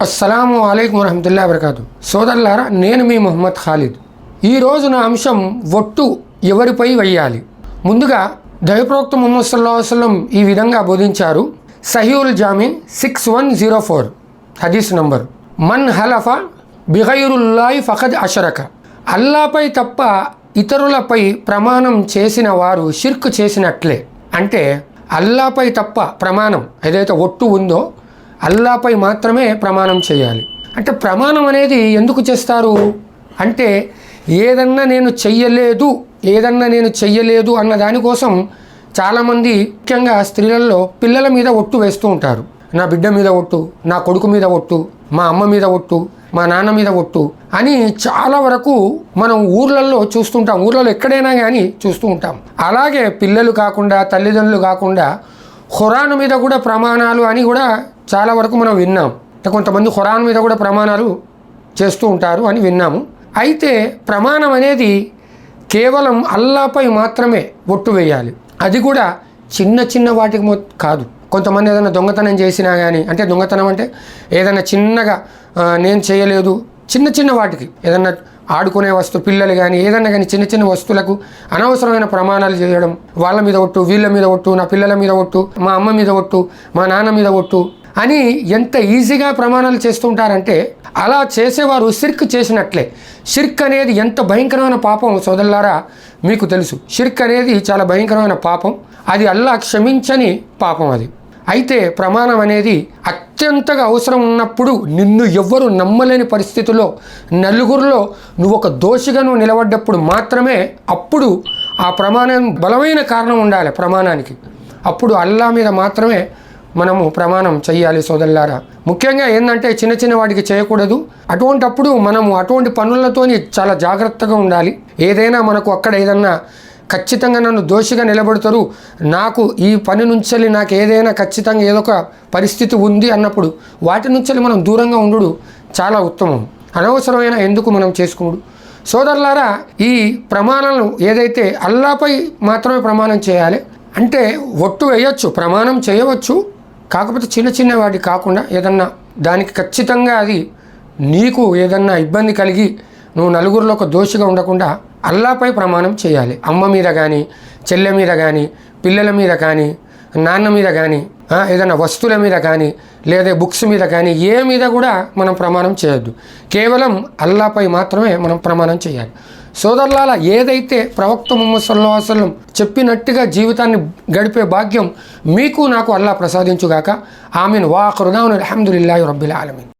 అస్సలాము అలైకుం వరహతుల్లా వరకాతు సోదరులారా నేను మీ మొహమ్మద్ ఖాలిద్. ఈ నా అంశం ఒట్టు ఎవరిపై వెయ్యాలి? ముందుగా దైవప్రవక్త ముహమ్మద్ సల్లా వసలం ఈ విధంగా బోధించారు. సహీవుల్ జామీ సిక్స్ వన్ జీరో ఫోర్ హదీస్ నంబర్. మన్ హలఫ బిగైరుల్లాయి ఫఖద్ అషరక. అల్లాపై తప్ప ఇతరులపై ప్రమాణం చేసిన వారు షిర్క్ చేసినట్లే. అంటే అల్లాపై తప్ప ప్రమాణం ఏదైతే ఒట్టు ఉందో అల్లాపై మాత్రమే ప్రమాణం చేయాలి. అంటే ప్రమాణం అనేది ఎందుకు చేస్తారు? అంటే ఏదన్నా నేను చెయ్యలేదు ఏదన్నా నేను చెయ్యలేదు అన్న దానికోసం చాలామంది ముఖ్యంగా స్త్రీలలో పిల్లల మీద ఒట్టు వేస్తూ ఉంటారు. నా బిడ్డ మీద ఒట్టు నా కొడుకు మీద ఒట్టు మా అమ్మ మీద ఒట్టు మా నాన్న మీద ఒట్టు అని చాలా వరకు మనం ఊర్లలో చూస్తుంటాం. ఊర్లలో ఎక్కడైనా కానీ చూస్తూ ఉంటాం. అలాగే పిల్లలు కాకుండా తల్లిదండ్రులు కాకుండా ఖురాన్ మీద కూడా ప్రమాణాలు అని కూడా చాలా వరకు మనం విన్నాం. అంటే కొంతమంది ఖురాన్ మీద కూడా ప్రమాణాలు చేస్తూ ఉంటారు అని విన్నాము. అయితే ప్రమాణం అనేది కేవలం అల్లాపై మాత్రమే ఒట్టు వేయాలి. అది కూడా చిన్న చిన్న వాటికి కాదు. కొంతమంది ఏదైనా దొంగతనం చేసినా కానీ అంటే దొంగతనం అంటే ఏదైనా చిన్నగా నేను చేయలేదు చిన్న చిన్న వాటికి. ఏదన్నా ఆడుకునే వస్తువు పిల్లలు కానీ ఏదన్నా కానీ చిన్న చిన్న వస్తువులకు అనవసరమైన ప్రమాణాలు చేయడం వాళ్ళ మీద ఒట్టు వీళ్ళ మీద ఒట్టు నా పిల్లల మీద ఒట్టు మా అమ్మ మీద ఒట్టు మా నాన్న మీద ఒట్టు అని ఎంత ఈజీగా ప్రమాణాలు చేస్తుంటారంటే అలా చేసేవారు షిర్క్ చేసినట్లే. షిర్క్ అనేది ఎంత భయంకరమైన పాపం సోదరులారా మీకు తెలుసు. షిర్క్ అనేది చాలా భయంకరమైన పాపం. అది అల్లా క్షమించని పాపం అది. అయితే ప్రమాణం అనేది అత్యంతగా అవసరం ఉన్నప్పుడు నిన్ను ఎవ్వరు నమ్మలేని పరిస్థితిలో నలుగురిలో నువ్వు ఒక దోషిగా నువ్వు నిలబడ్డప్పుడు మాత్రమే అప్పుడు ఆ ప్రమాణం బలమైన కారణం ఉండాలి ప్రమాణానికి. అప్పుడు అల్లా మీద మాత్రమే మనము ప్రమాణం చేయాలి సోదరులారా. ముఖ్యంగా ఏంటంటే చిన్న చిన్న వాటికి చేయకూడదు. అటువంటప్పుడు మనము అటువంటి పనులతోని చాలా జాగ్రత్తగా ఉండాలి. ఏదైనా మనకు అక్కడ ఏదన్నా ఖచ్చితంగా నన్ను దోషిగా నిలబడతారు. నాకు ఈ పని నుంచి నాకు ఏదైనా ఖచ్చితంగా ఏదో ఒక పరిస్థితి ఉంది అన్నప్పుడు వాటి నుంచి మనం దూరంగా ఉండు చాలా ఉత్తమం. అనవసరమైన ఎందుకు మనం చేసుకున్నాడు సోదరులారా ఈ ప్రమాణాలను ఏదైతే అల్లాపై మాత్రమే ప్రమాణం చేయాలి అంటే ఒట్టు వేయొచ్చు ప్రమాణం చేయవచ్చు కాకపోతే చిన్న చిన్న వాటి కాకుండా ఏదన్నా దానికి ఖచ్చితంగా అది నీకు ఏదన్నా ఇబ్బంది కలిగి నువ్వు నలుగురిలో ఒక దోషిగా ఉండకుండా అల్లాపై ప్రమాణం చేయాలి. అమ్మ మీద కానీ చెల్లె మీద కానీ పిల్లల మీద కానీ నాన్న మీద కానీ ఏదైనా వస్తువుల మీద కానీ లేదా బుక్స్ మీద కానీ ఏ మీద కూడా మనం ప్రమాణం చేయొద్దు. కేవలం అల్లాపై మాత్రమే మనం ప్రమాణం చేయాలి. సోదరులాల ఏదైతే ప్రవక్త ముహమ్మద్ సల్లా చెప్పినట్టుగా జీవితాన్ని గడిపే భాగ్యం మీకు నాకు అల్లా ప్రసాదించుగాక. ఆమెను. వాఖరుదాన్ అల్హమ్దుల్లాహి రబ్బిల్ ఆలమీన్.